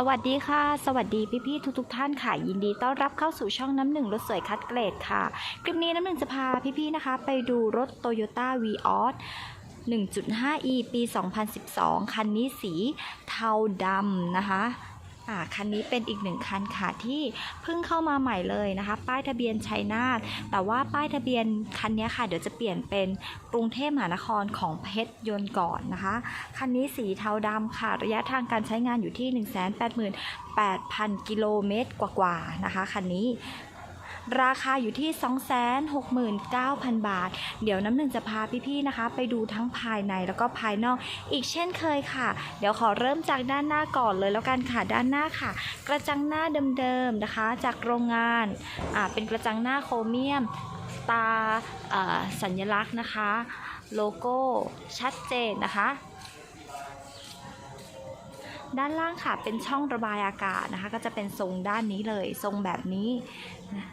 สวัสดีค่ะ สวัสดีพี่ๆทุกๆท่านค่ะ ยินดีต้อนรับเข้าสู่ช่องน้ำหนึ่งรถสวยคัดเกรดค่ะ คลิปนี้น้ำหนึ่งจะพาพี่ๆนะคะ ไปดูรถ Toyota v ีออส 1.5e ปี 2012 คันนี้สีเทาดำนะคะ อ่าคันนี้เป็นอีกหนึ่งคันค่ะที่เพิ่งเข้ามาใหม่เลยนะคะ ป้ายทะเบียนชัยนาทแต่ว่าป้ายทะเบียนคันนี้ค่ะ เดี๋ยวจะเปลี่ยนเป็นกรุงเทพมหานครของเพชรยนต์ก่อนนะคะ คันนี้สีเทาดำค่ะ ระยะทางการใช้งานอยู่ที่ 188,000กิโลเมตรกว่าๆนะคะคันนี้ ราคาอยู่ที่ 269,000 บาท เดี๋ยวน้ำหนึ่งจะพาพี่ๆนะคะ ไปดูทั้งภายในแล้วก็ภายนอก อีกเช่นเคยค่ะ เดี๋ยวขอเริ่มจากด้านหน้าก่อนเลยแล้วกันค่ะด้านหน้าค่ะ กระจังหน้าเดิมๆนะคะ จากโรงงานอ่าเป็นกระจังหน้าโครเมียม ตาสัญลักษณ์นะคะ โลโก้ชัดเจนนะคะด้านล่างค่ะเป็นช่องระบายอากาศนะคะ ก็จะเป็นทรงด้านนี้เลย ทรงแบบนี้นะ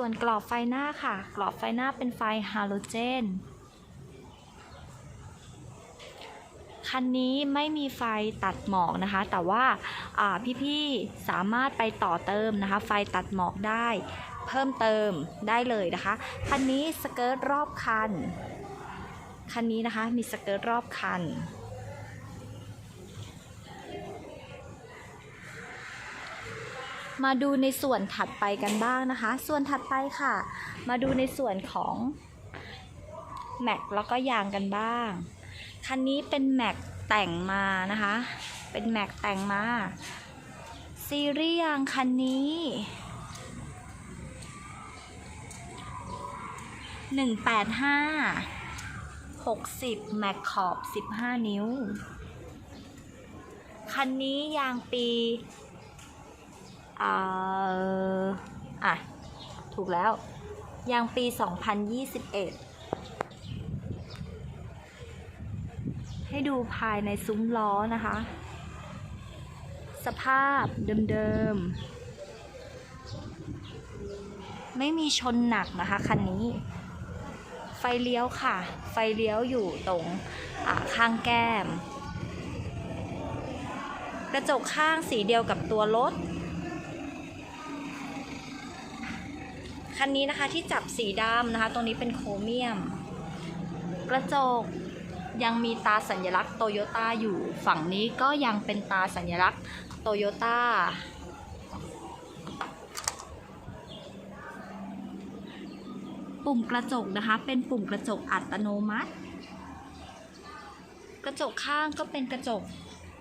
ส่วนกรอบไฟหน้าค่ะ กรอบไฟหน้าเป็นไฟฮาโลเจน คันนี้ไม่มีไฟตัดหมอกนะคะ แต่ว่าอ่าพี่ๆสามารถไปต่อเติมนะคะ ไฟตัดหมอกได้เพิ่มเติมได้เลยนะคะ คันนี้สเกิร์ตรอบคัน คันนี้นะคะมีสเกิร์ตรอบคัน มาดูในส่วนถัดไปกันบ้างนะคะ ส่วนถัดไปค่ะ มาดูในส่วนของแม็กแล้วก็ยางกันบ้าง คันนี้เป็นแม็กแต่งมานะคะ เป็นแม็กแต่งมา ซีรีส์ยางคันนี้หนึ่งแปดห้าหกสิบแม็กขอบสิบห้านิ้ว คันนี้ยางปี อ่าอะ ถูกแล้วยางปี 2021 ให้ดูภายในซุ้มล้อนะคะ สภาพเดิมๆ ไม่มีชนหนักนะคะคันนี้ ไฟเลี้ยวค่ะ ไฟเลี้ยวอยู่ตรงข้างแก้ม กระจกข้างสีเดียวกับตัวรถ คันนี้นะคะที่จับสีดำนะคะ ตรงนี้เป็นโครเมียม กระจกยังมีตาสัญลักษณ์โตโยต้าอยู่ฝั่งนี้ก็ยังเป็นตาสัญลักษณ์โตโยต้าปุ่มกระจกนะคะ เป็นปุ่มกระจกอัตโนมัติ กระจกข้างก็เป็นกระจก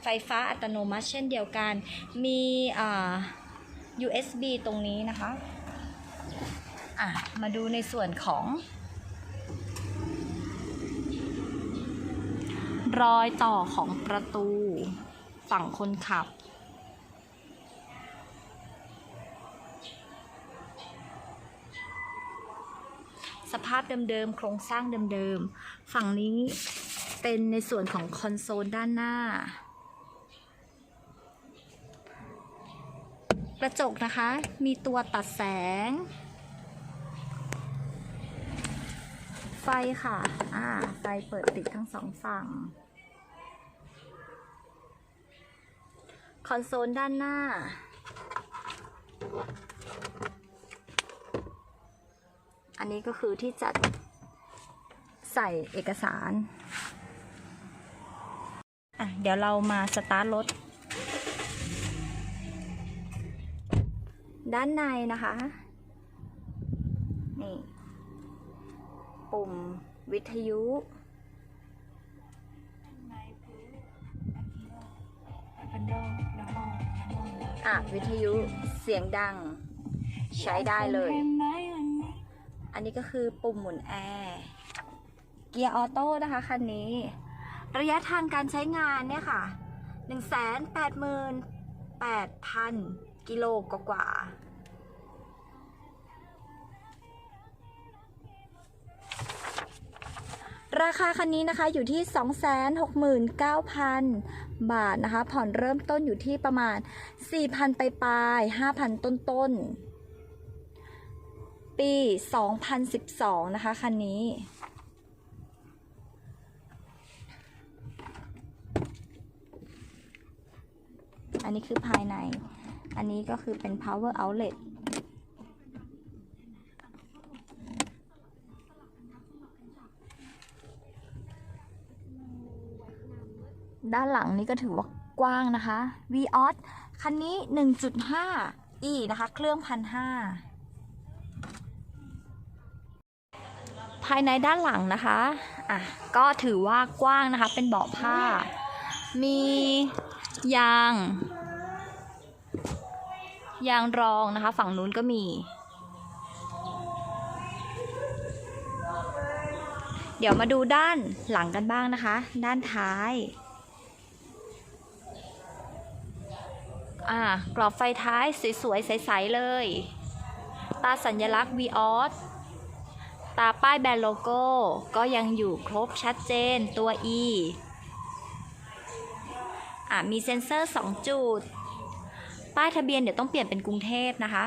ไฟฟ้าอัตโนมัติเช่นเดียวกัน มีอ่า USB ตรงนี้นะคะ อะ มาดูในส่วนของ รอยต่อของประตูฝั่งคนขับ สภาพเดิมๆ โครงสร้างเดิมๆ ฝั่งนี้เป็นในส่วนของคอนโซลด้านหน้า กระจกนะคะ มีตัวตัดแสง ไฟค่ะ อ่า ไฟเปิดติดทั้งสองฝั่ง คอนโซลด้านหน้า อันนี้ก็คือที่จัดใส่เอกสาร อะ เดี๋ยวเรามาสตาร์ทรถ ด้านในนะคะ นี่ ปุ่มวิทยุ อะ วิทยุเสียงดัง ใช้ได้เลย อันนี้ก็คือปุ่มหมุนแอร์เกียร์ออโต้นะคะคันนี้ ระยะทางการใช้งานเนี่ยค่ะ 188,000 กิโลกว่าๆ ราคาคันนี้นะคะอยู่ที่ 269,000 บาทนะคะ ผ่อนเริ่มต้นอยู่ที่ประมาณ 4,000 ไปปลาย5,000 ต้นต้นๆปี 2012 นะคะ คันนี้ อันนี้คือภายใน อันนี้ก็คือเป็น power outlet ด้านหลังนี้ก็ถือว่ากว้างนะคะ v o s คันนี้ 1.5 e นะคะ เครื่องพันห้าภายในด้านหลังนะคะ อะ ก็ถือว่ากว้างนะคะ เป็นเบาะผ้า มียาง ยางรองนะคะ ฝั่งนู้นก็มี เดี๋ยวมาดูด้านหลังกันบ้างนะคะ ด้านท้าย อ่ากรอบไฟท้ายสวยๆ ใสๆ เลย ตาสัญลักษณ์ v ีออสตาป้ายแบรนด์โลโก้ ก็ยังอยู่ครบชัดเจนตัว E อะมีเซ็นเซอร์ 2 จุด ป้ายทะเบียนเดี๋ยวต้องเปลี่ยนเป็นกรุงเทพนะคะ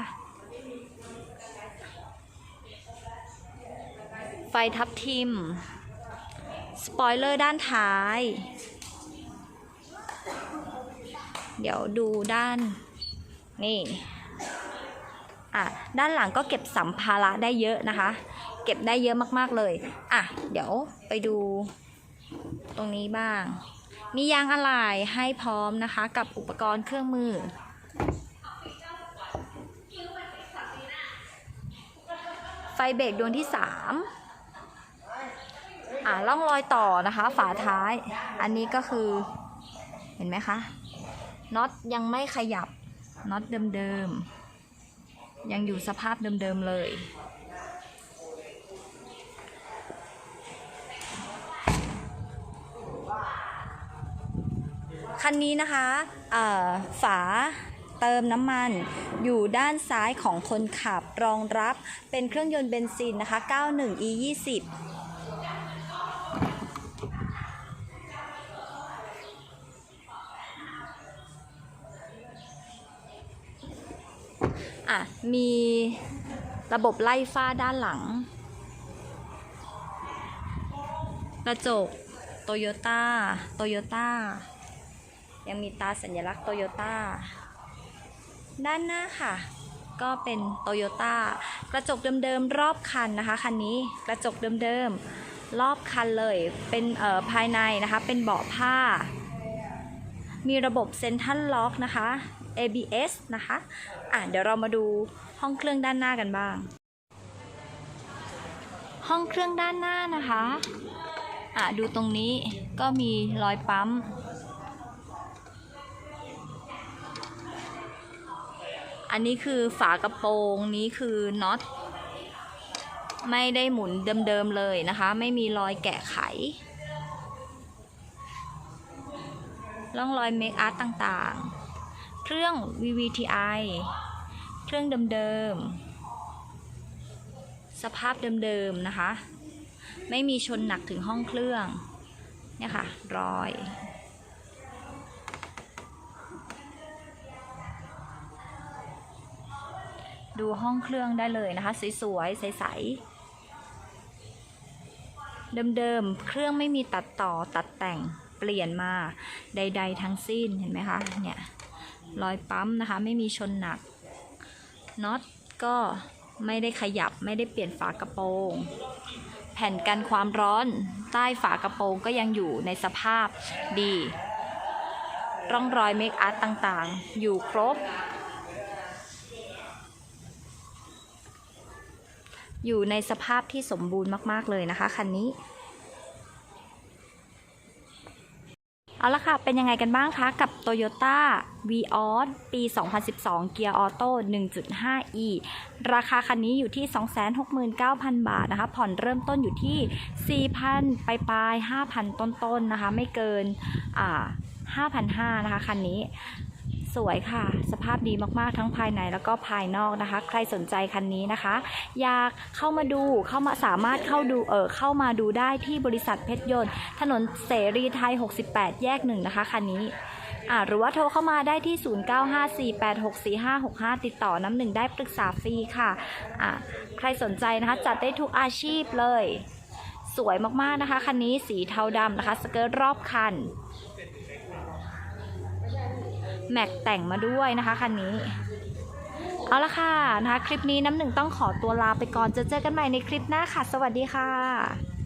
ไฟทับทิม สปอยเลอร์ด้านท้าย เดี๋ยวดูด้านนี่อะด้านหลังก็เก็บสัมภาระได้เยอะนะคะ เก็บได้เยอะมากๆเลยอะเดี๋ยวไปดูตรงนี้บ้าง มียางอะไหล่ให้พร้อมนะคะ กับอุปกรณ์เครื่องมือไฟเบรกดวงที่3อะล่องรอยต่อนะคะ ฝาท้าย อันนี้ก็คือ เห็นไหมคะ น็อตยังไม่ขยับน็อตเดิมๆ ยังอยู่สภาพเดิมๆเลย คันนี้นะคะฝาเติมน้ำมันอยู่ด้านซ้ายของคนขับรองรับเป็นเครื่องยนต์เบนซินนะคะ 91 อะ มีระบบไล่ฟ้าด้านหลัง กระจกโตโยต้าโตโยต้ายังมีตาสัญลักษณ์โตโยต้าด้านหน้าค่ะ ก็เป็นโตโยต้ากระจกเดิมๆรอบคันนะคะ คันนี้กระจกเดิมๆรอบคันเลยเป็นเอ่อภายในนะคะ เป็นเบาะผ้า มีระบบเซ็นทรัลล็อกนะคะ ABS นะคะ อะเดี๋ยวเรามาดูห้องเครื่องด้านหน้ากันบ้าง ห้องเครื่องด้านหน้านะคะ อะดูตรงนี้ก็มีรอยปั๊ม อันนี้คือฝากระโปรงนี้คือน็อตไม่ได้หมุนเดิมๆเลยนะคะ ไม่มีรอยแกะไขร่องรอยเมคอาร์ตต่างๆ เครื่อง VVTi เครื่องเดิมๆ สภาพเดิมๆนะคะ ไม่มีชนหนักถึงห้องเครื่อง เนี่ยค่ะ รอยดูห้องเครื่องได้เลยนะคะ สวยๆ ใสๆ เดิมๆ เครื่องไม่มีตัดต่อตัดแต่งเปลี่ยนมาใด ๆ ทั้งสิ้นเห็นไหมคะเนี่ย รอยปั๊มนะคะ ไม่มีชนหนักน็อตก็ไม่ได้ขยับไม่ได้เปลี่ยนฝากระโปรง แผ่นกันความร้อนใต้ฝากระโปรงก็ยังอยู่ในสภาพดี ร่องรอยเมคอาร์ตต่างๆ อยู่ครบ อยู่ในสภาพที่สมบูรณ์มาก ๆ เลยนะคะ คันนี้ เอาละค่ะ เป็นยังไงกันบ้างคะ กับ Toyota v ีออปี 2012 เกียร์ออโต้ 1.5e ราคาคันนี้อยู่ที่ 269,000 บาทนะคะ ผ่อนเริ่มต้นอยู่ที่ 4,000 ปลายปลาย5,000 ต้นๆนะคะ ไม่เกิน อ่า5,500นะคะ คันนี้ สวยค่ะ สภาพดีมากๆทั้งภายในแล้วก็ภายนอกนะคะ ใครสนใจคันนี้นะคะ อยากเข้ามาดูเข้ามาสามารถเข้าดูเออเข้ามาดูได้ที่บริษัทเพชรยนต์ ถนนเสรีไทย 68 แยกหนึ่งนะคะคันนี้หรือว่าโทรเข้ามาได้ที่ 0954864565 ติดต่อน้ำหนึ่งได้ปรึกษาฟรีค่ะอ่าใครสนใจนะคะ จัดได้ทุกอาชีพเลย สวยมากๆนะคะ คันนี้สีเทาดำนะคะ สเกิร์ตรอบคัน แม็กแต่งมาด้วยนะคะคันนี้ เอาละค่ะนะคะคลิปนี้น้ำหนึ่งต้องขอตัวลาไปก่อนจะเจอกันใหม่ในคลิปหน้าค่ะ สวัสดีค่ะ